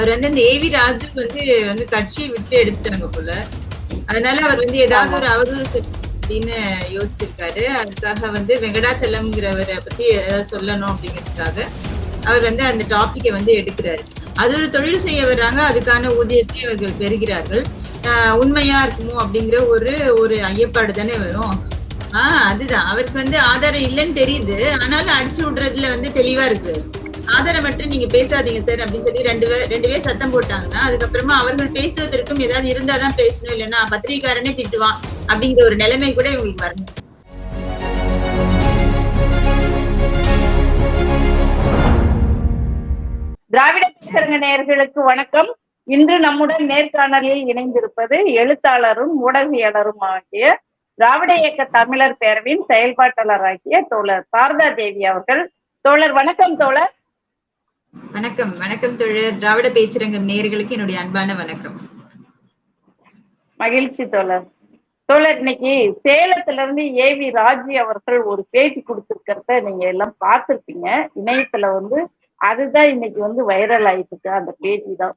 அவர் வந்து அந்த ஏவி ராஜு வந்து வந்து கட்சியை விட்டு எடுத்துட்டாங்க போல. அதனால அவர் வந்து ஏதாவது ஒரு அவதூறு அப்படின்னு யோசிச்சிருக்காரு. அதுக்காக வந்து வெங்கடாச்சலம்ங்கிறவரை பத்தி ஏதாவது சொல்லணும் அப்படிங்கிறதுக்காக அவர் வந்து அந்த டாபிக்கை வந்து எடுக்கிறாரு. அது ஒரு தொழில் செய்ய வர்றாங்க. அதுக்கான ஊதியத்தை அவர்கள் பெறுகிறார்கள். உண்மையா இருக்குமோ அப்படிங்கிற ஒரு ஒரு ஐயப்பாடு தானே வரும். ஆஹ் அதுதான். அவருக்கு வந்து ஆதாரம் இல்லைன்னு தெரியுது. ஆனாலும் அடிச்சு விடுறதுல வந்து தெளிவா இருக்கு. ஆதாரமற்று நீங்க பேசாதீங்க சார் அப்படின்னு சொல்லி ரெண்டு பேர் ரெண்டு பேர் சத்தம் போட்டாங்கன்னா அதுக்கப்புறமா அவர்கள் பேசுவதற்கும் ஏதாவது இருந்தாதான் பேசணும். இல்லைன்னா பத்திரிகாரனே திட்டுவான் அப்படிங்கிற ஒரு நிலைமை கூட இவங்களுக்கு வரணும். திராவிட பேசுறங்க நேயர்களுக்கு வணக்கம். இன்று நம்முடன் நேர்காணலில் இணைந்திருப்பது எழுத்தாளரும் ஊடகவியலரும் ஆகிய திராவிட இயக்க தமிழர் பேரவையின் செயல்பாட்டாளராகிய தோழர் சாரதா தேவி அவர்கள். தோழர் வணக்கம் தோழர். வணக்கம் வணக்கம் தொழில் திராவிட பேச்சுரங்கம் நேயர்களுக்கு என்னுடைய அன்பான வணக்கம். மகிழ்ச்சி தோழர். தோழர் இன்னைக்கு சேலத்துல இருந்து ஏவி ராஜி அவர்கள் ஒரு பேட்டி கொடுத்திருக்கிறத நீங்க எல்லாம் பார்த்திருப்பீங்க. இணையத்துல வந்து அதுதான் இன்னைக்கு வந்து வைரல் ஆயிட்டு இருக்கு அந்த பேட்டி தான்.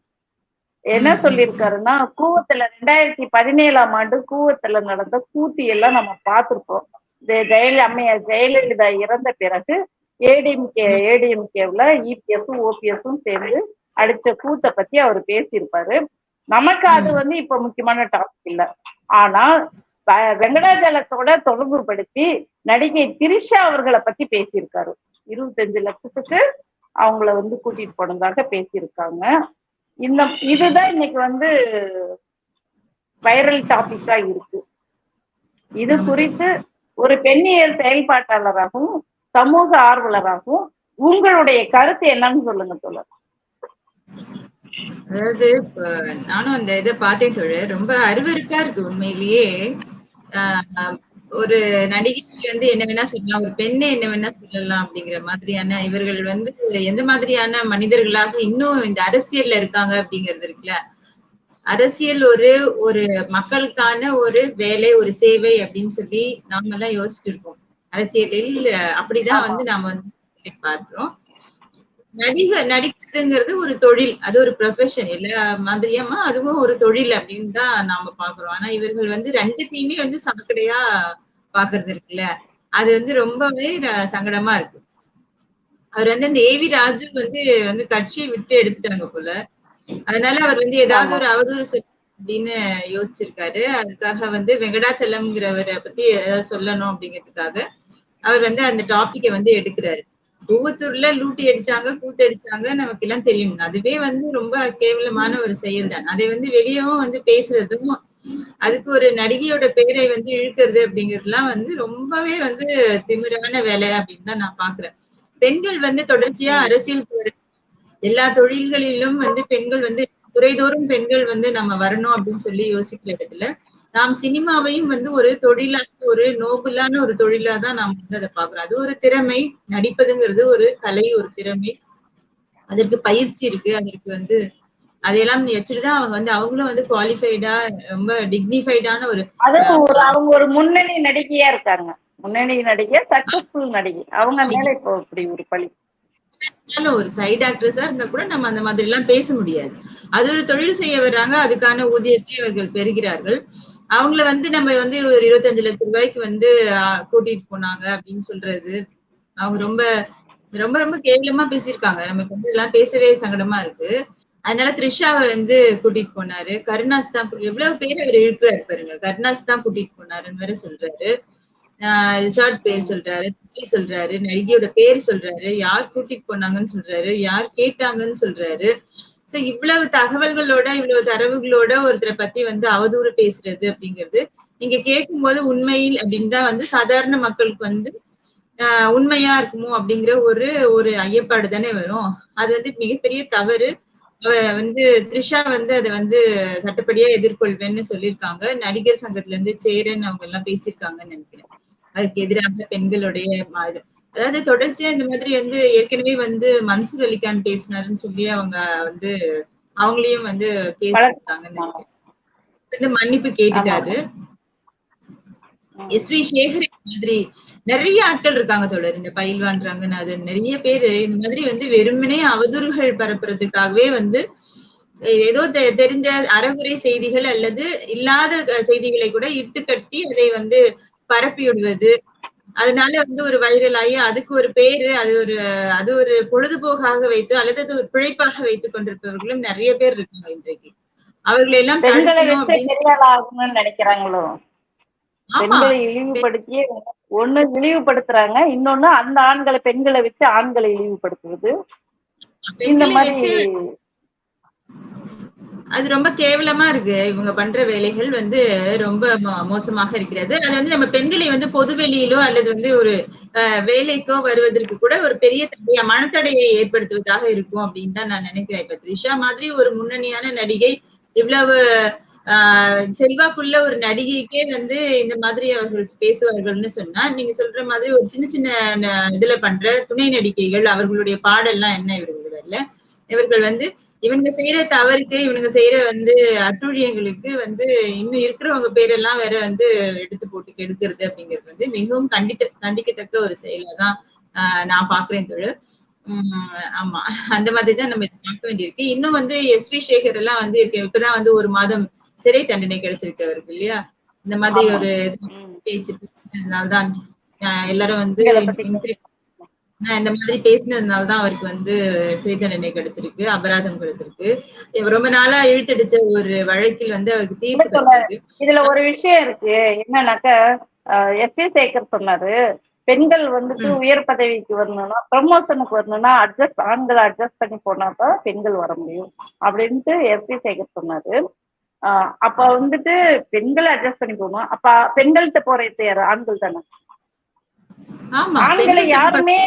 என்ன சொல்லியிருக்காருன்னா கூவத்துல ரெண்டாயிரத்தி பதினேழாம் ஆண்டு கூவத்துல நடந்த கூத்து எல்லாம் நம்ம பார்த்திருப்போம். ஜெயல அம்மையார் ஜெயலலிதா இறந்த பிறகு ஏடிஎம்கே ஏடிஎம்கேவுல இபிஎஸும் ஓபிஎஸும் சேர்ந்து அடிச்ச கூத்தை பத்தி அவர் பேசியிருப்பாரு. நமக்கு அது வந்து இப்ப முக்கியமான டாபிக் இல்ல. ஆனா வெங்கடாஜலத்தோட தொடர்புபடுத்தி நடிகை திரிஷா அவர்களை பத்தி பேசியிருக்காரு. இருபத்தஞ்சு லட்சத்துக்கு அவங்கள வந்து கூட்டிட்டு போனதாக பேசியிருக்காங்க. இந்த இதுதான் இன்னைக்கு வந்து வைரல் டாபிக்கா இருக்கு. இது குறித்து ஒரு பெண்ணியல் செயல்பாட்டாளராகவும் சமூக ஆர்வலராகவும் உங்களுடைய கருத்து என்னன்னு சொல்லுங்க தோழர். அதாவது நானும் அந்த இதை பார்த்தேன் தொழில் ரொம்ப அருவருப்பா இருக்கு உண்மையிலேயே. ஆஹ் ஒரு நடிகை வந்து என்ன வேணா சொல்லலாம் ஒரு பெண்ணை என்ன வேணா சொல்லலாம் அப்படிங்கிற மாதிரியான இவர்கள் வந்து எந்த மாதிரியான மனிதர்களாக இன்னும் இந்த அரசியல்ல இருக்காங்க அப்படிங்கிறது இருக்குல்ல. அரசியல் ஒரு ஒரு மக்களுக்கான ஒரு வேலை ஒரு சேவை அப்படின்னு சொல்லி நாம எல்லாம் அரசியலில் அப்படிதான் வந்து நாம வந்து பார்க்கிறோம். நடிகை நடிக்கிறதுங்கிறது ஒரு தொழில். அது ஒரு ப்ரொஃபஷன் எல்லா மாதிரியாமா அதுவும் ஒரு தொழில் அப்படின்னு தான் நாம பாக்குறோம் ஆனா இவர்கள் வந்து ரெண்டுத்தையுமே வந்து சாக்கடையா பாக்குறது இருக்குல்ல. அது வந்து ரொம்பவே சங்கடமா இருக்கு. அவர் வந்து அந்த ஏவி ராஜு வந்து வந்து கட்சியை விட்டு எடுத்துட்டாங்க போல. அதனால அவர் வந்து ஏதாவது ஒரு அவதூறு சொல்லி அப்படின்னு யோசிச்சிருக்காரு. அதுக்காக வந்து வெங்கடாச்சலம்ங்கிறவரை பத்தி ஏதாவது சொல்லணும் அப்படிங்கிறதுக்காக. அவர் வந்து அந்த டாபிக்கை வந்து எடுக்கிறாரு. கூவத்தூர்ல லூட்டி அடிச்சாங்க கூத்தடிச்சாங்க நமக்கு எல்லாம் தெரியும். அதுவே வந்து ரொம்ப கேவலமான ஒரு செயல் தான் அதை வந்து வெளியவும் வந்து பேசுறதும் அதுக்கு ஒரு நடிகையோட பெயரை வந்து இழுக்கிறது அப்படிங்கறதுலாம் வந்து ரொம்பவே வந்து திமிரான வேலை அப்படின்னு தான் நான் பாக்குறேன். பெண்கள் வந்து தொடர்ச்சியா அரசியல் எல்லா தொழில்களிலும் வந்து பெண்கள் வந்து துறைதோறும் பெண்கள் வந்து நம்ம வரணும் அப்படின்னு சொல்லி யோசிக்கிற இடத்துல நாம் சினிமாவையும் வந்து ஒரு தொழிலா ஒரு நோபலான ஒரு தொழிலா தான் நாம் வந்து அதை பாக்குறோம் அது ஒரு திறமை நடிப்பதுங்கிறது ஒரு கலை ஒரு திறமை. அதற்கு பயிற்சி இருக்கு அதற்கு வந்து அதையெல்லாம் வச்சுட்டுதான் அவங்க வந்து அவங்களும் வந்து குவாலிஃபைடா ரொம்ப டிக்னிஃபைடான ஒரு அவங்க ஒரு முன்னணி நடிகையா இருக்காங்க. முன்னணி நடிகை சக்சஸ்ஃபுல் நடிகை. அவங்க மேல இப்போ இப்படி ஒரு பழி. ஒரு சைடு ஆக்ட்ரஸா இருந்தா கூட நம்ம அந்த மாதிரி எல்லாம் பேச முடியாது. அது ஒரு தொழில் செய்ய வர்றாங்க அதுக்கான ஊதியத்தை அவர்கள் பெறுகிறார்கள். அவங்கள வந்து நம்ம வந்து ஒரு இருபத்தஞ்சு லட்சம் ரூபாய்க்கு வந்து கூட்டிட்டு போனாங்க அப்படின்னு சொல்றது. அவங்க ரொம்ப ரொம்ப ரொம்ப கேவலமா பேசியிருக்காங்க. நமக்கு வந்து இதெல்லாம் பேசவே சங்கடமா இருக்கு. அதனால த்ரிஷாவை வந்து கூட்டிட்டு போனாரு. கருணாஸ் தான் எவ்வளவு பேர் அவர் இழுக்கிறாரு பாருங்க. கருணாஸ் தான் கூட்டிட்டு போனாருன்னு வேற சொல்றாரு. ரிசார்ட் பேர் சொல்றாரு சொல்றாரு நடிகையோட பேர் சொல்றாரு யார் கூட்டிட்டு போனாங்கன்னு சொல்றாரு யார் கேட்டாங்கன்னு சொல்றாரு. சோ இவ்வளவு தகவல்களோட இவ்வளவு தரவுகளோட ஒருத்தரை பத்தி வந்து அவதூறு பேசுறது அப்படிங்கிறது நீங்க கேட்கும்போது உண்மையில் அப்படின்னு தான் வந்து சாதாரண மக்களுக்கு வந்து ஆஹ் உண்மையா இருக்குமோ அப்படிங்கிற ஒரு ஒரு ஐயப்பாடு தானே வரும். அது வந்து மிகப்பெரிய தவறு. வந்து த்ரிஷா வந்து அதை வந்து சட்டப்படியா எதிர்கொள்வேன்னு சொல்லியிருக்காங்க. நடிகர் சங்கத்துல இருந்து சேரன் அவங்க எல்லாம் பேசியிருக்காங்கன்னு நினைக்கிறேன். அதுக்கு எதிராக பெண்களுடைய அதாவது தொடர்ச்சியா இந்த மாதிரி வந்து ஏற்கனவே வந்து மன்சூர் அலிகான் பேசினாருன்னு சொல்லி அவங்க வந்து அவங்களையும் வந்து கேஸ் கொடுத்தாங்கன்னு வந்து மன்னிப்பு கேட்டுட்டாரு. எஸ் வி சேகர் மாதிரி நிறைய ஆட்கள் இருக்காங்க தொடர். இந்த பயில்வான் ரங்கநாதன் நிறைய பேரு இந்த மாதிரி வந்து வெறுமனே அவதூறுகள் பரப்புறதுக்காகவே வந்து ஏதோ தெரிஞ்ச அறகுறை செய்திகள் அல்லது இல்லாத செய்திகளை கூட இட்டு கட்டி அதை வந்து பரப்பி விடுவது அதனால வந்து ஒரு வைரல் ஆகி அதுக்கு ஒரு பேரு அது ஒரு அது ஒரு பொழுதுபோக்காக வைத்து அல்லது அது ஒரு பிழைப்பாக வைத்துக் கொண்டிருப்பவர்களும் நிறைய பேர் இருக்காங்க இன்றைக்கு. அவர்களை எல்லாம் நினைக்கிறாங்களோ? பெண்களை இழிவுபடுத்தியே ஒண்ணு இழிவுபடுத்துறாங்க இன்னொன்னு அந்த ஆண்களை பெண்களை வச்சு ஆண்களை இழிவுபடுத்துவது. இந்த மாதிரி அது ரொம்ப கேவலமா இருக்கு. இவங்க பண்ற வேலைகள் வந்து ரொம்ப மோ- மோசமாக இருக்கிறது. அது வந்து நம்ம பெண்களை வந்து பொது வெளியிலோ அல்லது வந்து ஒரு அஹ், வேலைக்கோ வருவதற்கு கூட ஒரு பெரிய தடையா மனத்தடையை ஏற்படுத்துவதாக இருக்கும் அப்படின்னு தான் நான் நினைக்கிறேன். இப்ப த்ரிஷா மாதிரி ஒரு முன்னணியான நடிகை இவ்வளவு ஆஹ் செல்வாக்குள்ள ஒரு நடிகைக்கே வந்து இந்த மாதிரி அவர்கள் பேசுவார்கள்னு சொன்னா நீங்க சொல்ற மாதிரி ஒரு சின்ன சின்ன இதுல பண்ற துணை நடிகைகள் அவர்களுடைய பாடல்லாம் என்ன இவர்கள்ல இவர்கள் வந்து இவனுங்க செய்யற தவறுக்கு இவனுங்க செய்யற வந்து அட்டூழியங்களுக்கு வந்து இன்னும் இருக்கிறவங்க பேரெல்லாம் வேற வந்து எடுத்து போட்டு கெடுக்கிறது அப்படிங்கிறது வந்து மிகவும் கண்டித்த கண்டிக்கத்தக்க ஒரு செயலா தான் ஆஹ் நான் பாக்குறேன் தொழில் உம் ஆமா. அந்த மாதிரி தான் நம்ம இதை பார்க்க வேண்டியிருக்கு. இன்னும் வந்து எஸ் வி சேகர் எல்லாம் வந்து இருக்கு. இப்பதான் வந்து ஒரு மாதம் சிறை தண்டனை கிடைச்சிருக்கு அவருக்கு இல்லையா? இந்த மாதிரி. ஒரு. பேச்சு பேசினதுனாலதான் ஆஹ் எல்லாரும் வந்து இந்த- மாதிரி பேசினதுனால தான் அவருக்கு வந்து சிறை தண்டனை கிடைச்சிருக்கு அபராதம் கிடைச்சிருக்கு. ரொம்ப நாளா இழுத்தடிச்ச ஒரு வழக்கில் வந்து அவருக்கு தீர்ப்பு இதுல ஒரு விஷயம் இருக்கு. என்னன்னாக்க எஸ். வி சேகர் சொன்னாரு பெண்கள் வந்துட்டு. உயர் பதவிக்கு வரணும்னா ப்ரமோஷனுக்கு வரணும்னா அட்ஜஸ்ட் ஆண்களை அட்ஜஸ்ட் பண்ணி போனா தான் பெண்கள் வர முடியும் அப்படின்ட்டு எஸ். வி சேகர் சொன்னாரு. ஆஹ் அப்ப வந்துட்டு பெண்கள் அட்ஜஸ்ட் பண்ணி போகணும் அப்ப பெண்கள்கிட்ட போறது யாரு ஆண்கள் தானே? ஆண்களை யாருமே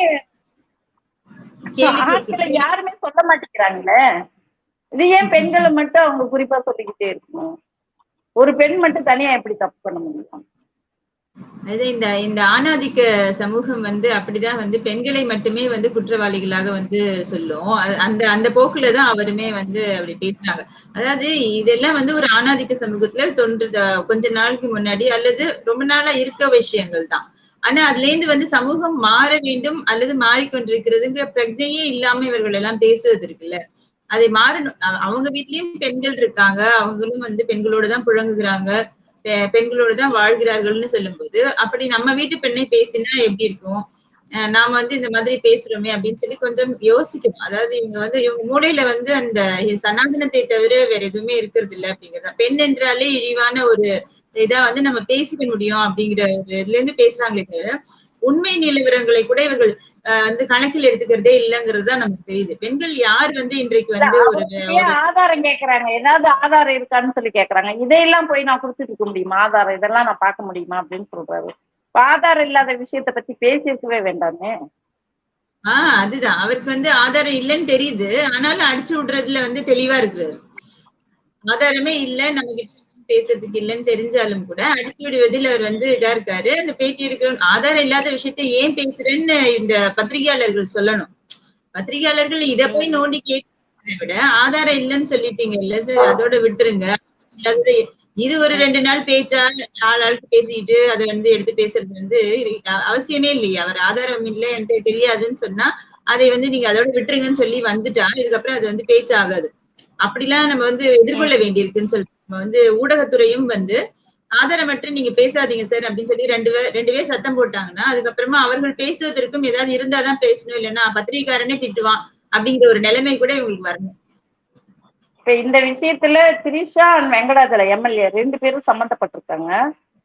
ஆண்களை. யாருமே சொல்ல மாட்டேங்கிறாங்களே? இது ஏன் பெண்களை மட்டும் அவங்க குறிப்பா சொல்லிக்கிட்டே இருக்கணும்? ஒரு பெண் மட்டும் தனியா எப்படி தப்பு பண்ண முடியும்? அது இந்த இந்த ஆணாதிக்க சமூகம் வந்து அப்படிதான் வந்து பெண்களை மட்டுமே வந்து குற்றவாளிகளாக வந்து சொல்லும். அந்த அந்த போக்குல தான் அவருமே வந்து அப்படி பேசுறாங்க. அதாவது இதெல்லாம் வந்து ஒரு ஆணாதிக்க சமூகத்துல தோன்றுத கொஞ்ச நாளுக்கு முன்னாடி அல்லது ரொம்ப நாளா இருக்க விஷயங்கள் தான். ஆனா அதுல இருந்து வந்து சமூகம் மாற வேண்டும் அல்லது மாறிக்கொண்டிருக்கிறதுங்கிற பிரஜையே இல்லாம இவர்கள் எல்லாம் பேசுவது இருக்குல்ல. அதை மாறணும். அவங்க வீட்லயும் பெண்கள் இருக்காங்க. அவங்களும் வந்து பெண்களோட தான் புழங்குகிறாங்க. பெ- பெண்களோட தான் வாழ்கிறார்கள்னு சொல்லும்போது அப்படி நம்ம வீட்டு பெண்ணை பேசினா எப்படி இருக்கும்? அஹ் நாம வந்து இந்த மாதிரி பேசுறோமே அப்படின்னு சொல்லி கொஞ்சம் யோசிக்கணும். அதாவது இவங்க வந்து இவங்க மூளையில வந்து அந்த சனாதனத்தை தவிர வேற எதுவுமே இருக்கிறது இல்ல அப்படிங்கிறது பெண் என்றாலே இழிவான ஒரு இதா வந்து நம்ம பேசிக்க முடியும் அப்படிங்கிற இதுல இருந்து பேசுறாங்களே தவிர உண்மை நிலவரங்களை கூட இவர்கள் வந்து கணக்கில் எடுத்துக்கிறதே இல்லைங்கிறது தான் நமக்கு தெரியுது. பெண்கள் யார் வந்து இன்றைக்கு வந்து ஒரு ஆதாரம் கேக்குறாங்க. ஏதாவது ஆதாரம் இருக்கான்னு சொல்லி கேக்குறாங்க. இதையெல்லாம் போய் நான் கொடுத்துட்டு இருக்க முடியுமா? ஆதாரம் இதெல்லாம் நான் பார்க்க முடியுமா அப்படின்னு சொல்றாரு. ஆதாரம் இல்லாத விஷயத்த பத்தி பேசியிருக்கவே வேண்டாமே. ஆஹ் அதுதான். அவருக்கு வந்து ஆதாரம் இல்லைன்னு தெரியுது. ஆனாலும் அடிச்சு விடுறதுல வந்து தெளிவா இருக்கிறாரு. ஆதாரமே இல்ல நம்ம கிட்ட பேசுறதுக்கு இல்லைன்னு தெரிஞ்சாலும் கூட அடுத்து விடுவதில் அவர் வந்து இதா இருக்காரு. அந்த பேட்டி எடுக்கிற ஆதாரம் இல்லாத விஷயத்த ஏன் பேசுறேன்னு இந்த பத்திரிகையாளர்கள் சொல்லணும். பத்திரிகையாளர்கள் இத போய் நோண்டி கேட்கறதை விட ஆதாரம் இல்லைன்னு சொல்லிட்டீங்க இல்ல சார் அதோட விட்டுருங்க. இது ஒரு ரெண்டு நாள் பேச்சா ஆள் ஆளுக்கு பேசிட்டு அதை வந்து எடுத்து பேசுறது வந்து அவசியமே இல்லையா. அவர் ஆதாரம் இல்லை என்கிட்ட தெரியாதுன்னு சொன்னா அதை வந்து நீங்க அதோட விட்டுருங்கன்னு சொல்லி வந்துட்டா இதுக்கப்புறம் அது வந்து பேச்சு ஆகாது அப்படிலாம் நம்ம வந்து எதிர்கொள்ள வேண்டியிருக்குன்னு சொல்லி நம்ம வந்து ஊடகத்துறையும் வந்து ஆதாரமற்று நீங்க பேசாதீங்க சார் அப்படின்னு சொல்லி ரெண்டு பேர் ரெண்டு பேர் சத்தம் போட்டாங்கன்னா அதுக்கப்புறமா அவர்கள் பேசுவதற்கும் ஏதாவது இருந்தாதான் பேசணும். இல்லைன்னா பத்திரிகைக்காரனே திட்டுவான் அப்படிங்கிற ஒரு நிலைமை கூட இவங்களுக்கு வரணும். இப்ப இந்த விஷயத்துல திரிஷா அண்ட் வெங்கடாஜல எம்எல்ஏ ரெண்டு பேரும் சம்மந்தப்பட்டிருக்காங்க.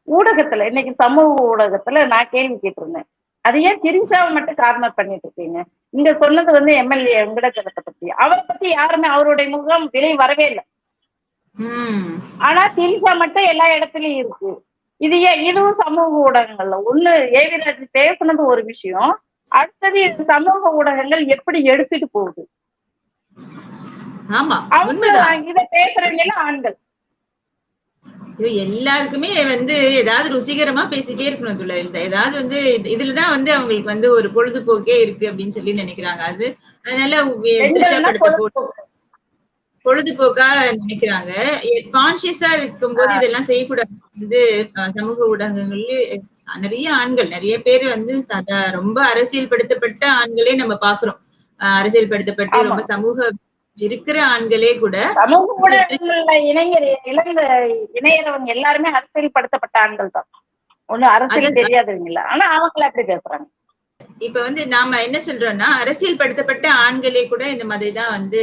ஊடகத்துல இன்னைக்கு சமூக ஊடகத்துல நான் கேள்வி கேட்டிருந்தேன். அது ஏன் திரிஷாவை மட்டும் கார்னர் பண்ணிட்டு இருக்கீங்க? இங்க சொன்னது வந்து எம்எல்ஏ வெங்கடாஜலத்தை பத்தி. அவரை பத்தி யாருமே அவருடைய முகம் வெளியே வரவே இல்லை. ஆனா திரிஷா மட்டும் எல்லா இடத்துலயும் இருக்கு. இது ஏன்? இதுவும் சமூக ஊடகங்கள்ல. ஒண்ணு ஏவிராஜ் பேசுனது ஒரு விஷயம். அடுத்தது இது சமூக ஊடகங்கள் எப்படி எடுத்துட்டு போகுது? ஆமா அவங்க இதை பேசுறவங்க ஆண்கள். எல்லாருக்குமே வந்து ஏதாவது ருசிகரமா பேசிட்டே இருக்கணும் இந்த ஏதாவது வந்து இது- இதுலதான் வந்து அவங்களுக்கு வந்து ஒரு பொழுதுபோக்கே இருக்கு அப்படின்னு சொல்லி நினைக்கிறாங்க. அது அதனால பொழுதுபோக்கு. நினைக்கிறாங்க. கான்சியஸா இருக்கும்போது இதெல்லாம் செய்யக்கூடாது. வந்து சமூக ஊடகங்கள்ல நிறைய ஆண்கள் நிறைய பேர் வந்து சதா ரொம்ப அரசியல் படுத்தப்பட்ட ஆண்களே நம்ம பாக்குறோம் அரசியல் படுத்தப்பட்டு. ரொம்ப சமூக இருக்கிற ஆண்களே கூட சமூக ஊடகங்கள்ல இணையர் இளைஞ இணையறவங்க எல்லாருமே அரசியல் படுத்தப்பட்ட ஆண்கள் தான். ஒண்ணு அரசியல் தெரியாதவங்க இல்ல ஆனா அவங்கள அப்படி பேசுறாங்க. இப்ப வந்து நாம என்ன சொல்றோம்னா அரசியல் படுத்தப்பட்ட ஆண்களே கூட இந்த மாதிரிதான் வந்து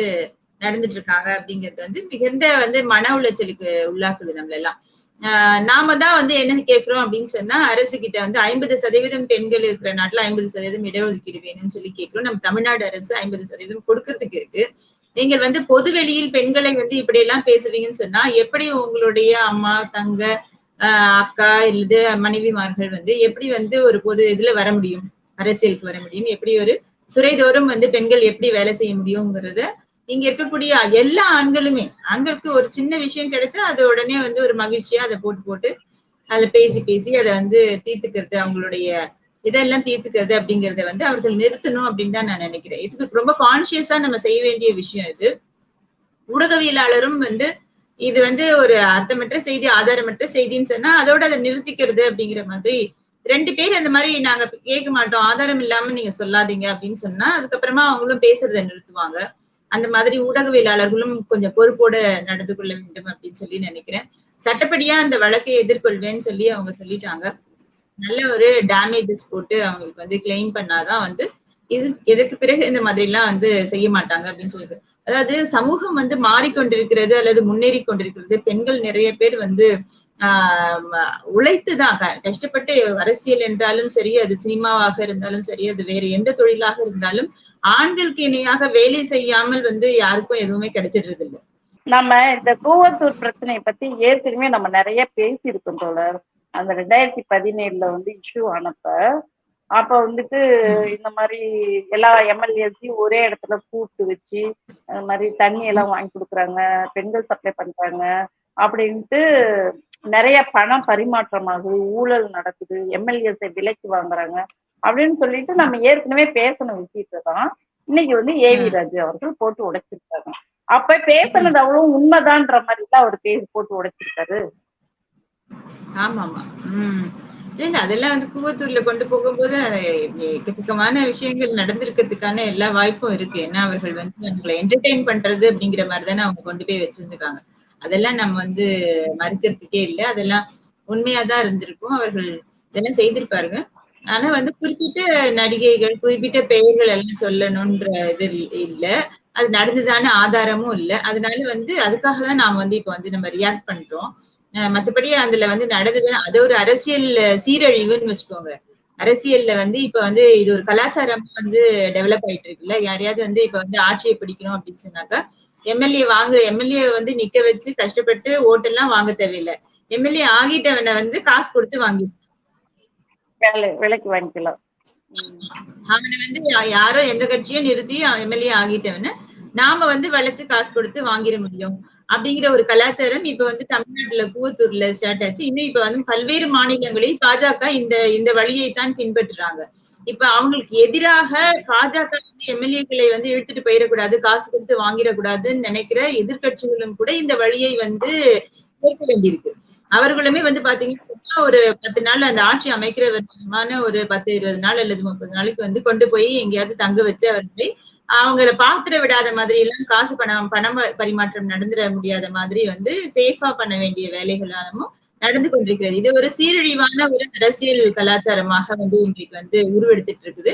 நடந்துட்டு இருக்காங்க அப்படிங்கிறது வந்து மிகுந்த வந்து மன உளைச்சலுக்கு உள்ளாக்குது நம்மள எல்லாம் ஆஹ் நாம தான் வந்து என்ன கேக்குறோம் அப்படின்னு சொன்னா அரசு கிட்ட வந்து ஐம்பது சதவீதம் பெண்கள் இருக்கிற நாட்டுல ஐம்பது சதவீதம் இடஒதுக்கீடு வேணும்னு சொல்லி கேக்குறோம். நம்ம தமிழ்நாடு அரசு ஐம்பது சதவீதம் கொடுக்கறதுக்கு இருக்கு. நீங்கள் வந்து பொது வெளியில் பெண்களை வந்து இப்படி எல்லாம் பேசுவீங்கன்னு சொன்னா எப்படி உங்களுடைய அம்மா தங்க அக்கா இல்லது மனைவிமார்கள் வந்து எப்படி வந்து ஒரு பொது இதுல வர முடியும்? அரசியலுக்கு வர முடியும். எப்படி ஒரு துறைதோறும் வந்து பெண்கள் எப்படி வேலை செய்ய முடியுங்கிறத இங்க இருக்கக்கூடிய எல்லா ஆண்களுமே ஆண்களுக்கு ஒரு சின்ன விஷயம் கிடைச்சா அது உடனே வந்து ஒரு மகிழ்ச்சியா அதை போட்டு போட்டு அதுல பேசி பேசி அதை வந்து தீர்த்துக்கிறது அவங்களுடைய இதெல்லாம் தீர்த்துக்கிறது அப்படிங்கறத வந்து அவர்கள் நிறுத்தணும் அப்படின்னு தான் நான் நினைக்கிறேன். இதுக்கு ரொம்ப கான்சியஸா நம்ம செய்ய வேண்டிய விஷயம் இது. ஊடகவியலாளரும் வந்து இது வந்து ஒரு அர்த்தமற்ற செய்தி ஆதாரமற்ற செய்தின்னு சொன்னா அதோட அதை நிறுத்திக்கிறது அப்படிங்கிற மாதிரி ரெண்டு பேர் அந்த மாதிரி நாங்க கேட்க மாட்டோம். ஆதாரம் இல்லாம நீங்க சொல்லாதீங்க அப்படின்னு சொன்னா அதுக்கப்புறமா அவங்களும் பேசுறதை நிறுத்துவாங்க. அந்த மாதிரி ஊடகவியலாளர்களும் கொஞ்சம் பொறுப்போட நடந்து கொள்ள வேண்டும் அப்படின்னு சொல்லி நினைக்கிறேன். சட்டப்படியா அந்த வழக்கை எதிர்கொள்வேன்னு சொல்லி அவங்க சொல்லிட்டாங்க. நல்ல ஒரு டேமேஜஸ் போட்டு அவங்களுக்கு வந்து கிளைம் பண்ணாதான் வந்து இது எதற்கு பிறகு இந்த மாதிரி எல்லாம் வந்து செய்ய மாட்டாங்க அப்படின்னு சொல்லிட்டு. அதாவது சமூகம் வந்து மாறிக்கொண்டிருக்கிறது அல்லது முன்னேறி கொண்டிருக்கிறது பெண்கள் நிறைய பேர் வந்து ஆஹ் உழைத்துதான். கஷ்டப்பட்டு அரசியல் என்றாலும் சரி அது சினிமாவாக இருந்தாலும் சரி அது வேற எந்த தொழிலாக இருந்தாலும் ஆண்களுக்கு இணையாக வேலை செய்யாமல் வந்து யாருக்கும் எதுவுமே கிடைச்சிடுறது இல்லை நம்ம இந்த கூவத்தூர் பிரச்சனையை பத்தி ஏற்கனவே நம்ம நிறைய பேசியிருக்கோம் தோழர். அந்த ரெண்டாயிரத்தி பதினேழுல வந்து இஷ்யூ ஆனப்ப அப்ப வந்துட்டு இந்த மாதிரி எல்லா எம்எல்ஏஸையும் ஒரே இடத்துல கூப்பிட்டு வச்சு அந்த மாதிரி தண்ணி எல்லாம் வாங்கி கொடுக்குறாங்க பெண்கள் சப்ளை பண்றாங்க அப்படின்ட்டு நிறைய பணம் பரிமாற்றமாகுது ஊழல் நடக்குது எம்எல்ஏஸை விலைக்கு வாங்குறாங்க அப்படின்னு சொல்லிட்டு நம்ம ஏற்கனவே பேசின விஷயத்தை தான் இன்னைக்கு வந்து ஏவி ராஜு அவர்கள் போட்டு உடைச்சிருக்காங்க. அப்ப பேசுனது அவ்வளவு உண்மைதான்ற மாதிரி தான் அவர் பேசி போட்டு உடைச்சிருக்காரு. ஆமா ஆமா உம் இல்ல அதெல்லாம் வந்து கூவத்தூர்ல கொண்டு போகும்போது அது எக்கச்சக்கமான விஷயங்கள் நடந்திருக்கிறதுக்கான எல்லா வாய்ப்பும் இருக்கு. ஏன்னா அவர்கள் வந்து அவங்களை என்டர்டெயின் பண்றது அப்படிங்கிற மாதிரி தானே அவங்க கொண்டு போய் வச்சிருந்துருக்காங்க. அதெல்லாம் நம்ம வந்து மறுக்கிறதுக்கே இல்லை. அதெல்லாம் உண்மையாதான் இருந்திருக்கும். அவர்கள் இதெல்லாம் செய்திருப்பார்கள். ஆனா வந்து குறிப்பிட்ட நடிகைகள் குறிப்பிட்ட பெயர்கள் எல்லாம் சொல்லணும்ன்ற இது இல்ல. அது நடந்ததான ஆதாரமும் இல்ல. அதனால வந்து அதுக்காக தான் நாம வந்து இப்ப வந்து நம்ம ரியாக்ட் பண்றோம். மத்தபடி அதுல வந்து நடந்தது அது ஒரு அரசியல் சீரழிவுன்னு வச்சுக்கோங்க. அரசியல்ல வந்து இப்ப வந்து இது ஒரு கலாச்சாரம் வந்து டெவலப் ஆயிட்டு இருக்குல்ல யாரையாவது வந்து இப்ப வந்து ஆட்சியை பிடிக்கணும் அப்படின்னு சொன்னாக்கா எம்எல்ஏ வாங்குற எம்எல்ஏ வந்து நிக்க வச்சு கஷ்டப்பட்டு ஓட்டெல்லாம் வாங்க தேவையில்லை. எம்எல்ஏ ஆகிட்டவனை வந்து காசு கொடுத்து வாங்கி வேலை விலைக்கு வாங்கிக்கலாம். அவனை வந்து யாரோ எந்த கட்சியும் நிறுத்தி எம்எல்ஏ ஆகிட்டவன நாம வந்து வளைச்சு காசு கொடுத்து வாங்கிட முடியும். அப்படிங்கிற ஒரு கலாச்சாரம் இப்ப வந்து தமிழ்நாட்டுல கூவத்தூர்ல ஸ்டார்ட் ஆச்சு. இன்னும் இப்ப வந்து பல்வேறு மாநிலங்களில் பாஜக இந்த இந்த வழியை தான் பின்பற்றுறாங்க. இப்ப அவங்களுக்கு எதிராக பாஜக வந்து எம்எல்ஏக்களை வந்து இழுத்துட்டு போயிடக்கூடாது காசு கொடுத்து வாங்கிடக்கூடாதுன்னு நினைக்கிற எதிர்கட்சிகளும் கூட இந்த வழியை வந்து கேட்க வேண்டியிருக்கு. அவர்களுமே வந்து பாத்தீங்கன்னா ஒரு பத்து நாள் அந்த ஆட்சி அமைக்கிற விதமான ஒரு பத்து இருபது நாள் அல்லது முப்பது நாளைக்கு வந்து கொண்டு போய் எங்கேயாவது தங்க வச்சு அவர்களை அவங்கள பாத்திர விடாத மாதிரி எல்லாம் காசு பணம் பணம் பரிமாற்றம் நடந்துட முடியாத மாதிரி வந்து சேஃபா பண்ண வேண்டிய வேலைகளாலும் நடந்து கொண்டிருக்கிறது. இது ஒரு சீரழிவான ஒரு அரசியல் கலாச்சாரமாக வந்து இன்றைக்கு வந்து உருவெடுத்துட்டு இருக்குது.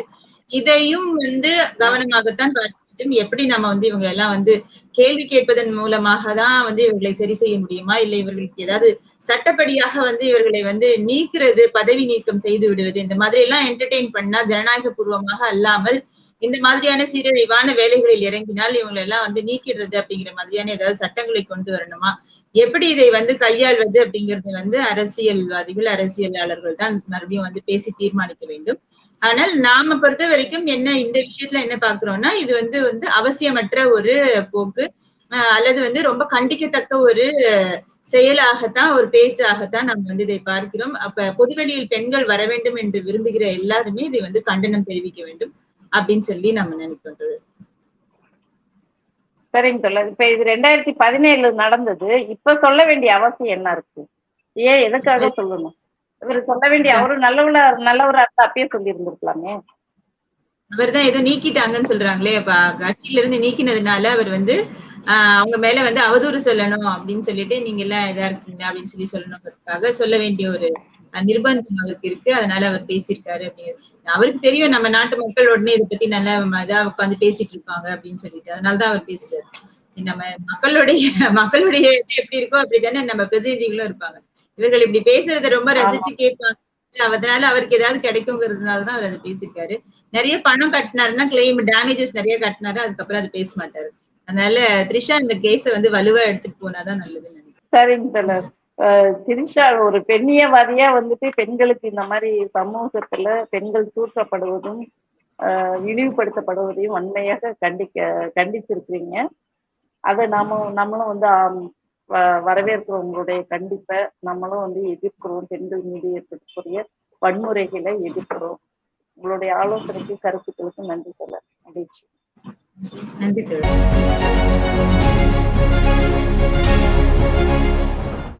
இதையும் வந்து கவனமாகத்தான் பார்க்க எப்படி நம்ம வந்து இவங்களை எல்லாம் வந்து கேள்வி கேட்பதன் மூலமாக தான் வந்து இவர்களை சரி செய்ய முடியுமா? இல்லை இவர்களுக்கு ஏதாவது சட்டப்படியாக வந்து இவர்களை வந்து நீக்கிறது பதவி நீக்கம் செய்து விடுவது இந்த மாதிரி எல்லாம் என்டர்டெயின் பண்ணா ஜனநாயக பூர்வமாக அல்லாமல் இந்த மாதிரியான சீரழிவான வேலைகளில் இறங்கினால் இவங்களை எல்லாம் வந்து நீக்கிடுறது அப்படிங்கிற மாதிரியான ஏதாவது சட்டங்களை கொண்டு வரணுமா? எப்படி இதை வந்து கையாள்வது அப்படிங்கிறது வந்து அரசியல்வாதிகள் அரசியலாளர்கள் தான் மறுபடியும் வந்து பேசி தீர்மானிக்க வேண்டும். ஆனால் நாம பொறுத்த வரைக்கும் என்ன இந்த விஷயத்துல என்ன பாக்குறோம்னா இது வந்து வந்து அவசியமற்ற ஒரு போக்கு. அஹ் அல்லது வந்து ரொம்ப கண்டிக்கத்தக்க ஒரு செயலாகத்தான் ஒரு பேச்சாகத்தான் நம்ம வந்து இதை பார்க்கிறோம். அப்ப பொதுவெளியில் பெண்கள் வர வேண்டும் என்று விரும்புகிற எல்லாருமே இதை வந்து கண்டனம் தெரிவிக்க வேண்டும். அப்படின்னு சொல்லி நம்ம தோழர். சரிங்க தோழர். இப்ப இது ரெண்டாயிரத்தி பதினேழு நடந்தது. இப்ப சொல்ல வேண்டிய அவசியம் என்ன இருக்கு? ஏன் எதுக்காக சொல்லணும்? இவர் சொல்ல வேண்டிய அவரு நல்லவளா நல்லவரா இருந்தா அப்பயே சொல்லி இருந்திருக்கலாமே அவர் தான் ஏதோ நீக்கிட்டாங்கன்னு சொல்றாங்களே. அப்ப கட்சியில இருந்து நீக்கினதுனால அவர் வந்து அவங்க மேல வந்து அவதூறு சொல்லணும் அப்படின்னு சொல்லிட்டு நீங்க எல்லாம் இதா இருக்கீங்க அப்படின்னு சொல்லி சொல்லணுங்கிறதுக்காக சொல்ல வேண்டிய ஒரு நிர்பந்தம் அவருக்கு இருக்கு. அதனால அவர் பேசியிருக்காரு அப்படிங்கிறது அவருக்கு தெரியும் நம்ம நாட்டு மக்கள் உடனே இதை பத்தி நல்லா இதா உட்காந்து பேசிட்டு இருப்பாங்க அப்படின்னு சொல்லிட்டு. அதனாலதான் அவர் பேசுறாரு சரி, நம்ம மக்களுடைய மக்களுடைய இது எப்படி இருக்கோ அப்படித்தானே நம்ம பிரதிநிதிகளும் இருப்பாங்க. இவர்கள் இப்படி பேசுறத ரொம்ப ரசிச்சு கேட்பாங்க. அதனால அவருக்கு ஏதாவது கிடைக்குங்கிறதுனாலதான் அவர் அதை பேசியிருக்காரு. நிறைய பணம் கட்டினாருன்னா கிளைம் டேமேஜஸ் நிறைய கட்டினாரு. அதுக்கப்புறம் அது பேச மாட்டாரு. அதனால த்ரிஷா இந்த கேஸ வந்து வலுவா எடுத்துட்டு போனாதான் நல்லதுன்னு நினைக்கிறேன். சரிங்க திரிஷா ஒரு பெண்ணியவாதியா வந்துட்டு பெண்களுக்கு இந்த மாதிரி சமூகத்துல பெண்கள் தூற்றப்படுவதும் ஆஹ் இழிவுபடுத்தப்படுவதையும் வன்மையாக கண்டிக்க கண்டிச்சிருக்கிறீங்க. அதை நாம நம்மளும் வந்து வ- வரவேற்கிறோம் உங்களுடைய கண்டிப்பை. நம்மளும் வந்து எதிர்க்கிறோம் பெண்கள் மீது ஏற்படக்கூடிய வன்முறைகளை எதிர்க்கிறோம். உங்களுடைய ஆலோசனைக்கு கருத்துக்களுக்கு நன்றி சொல்ல மகிழ்ச்சி. நன்றி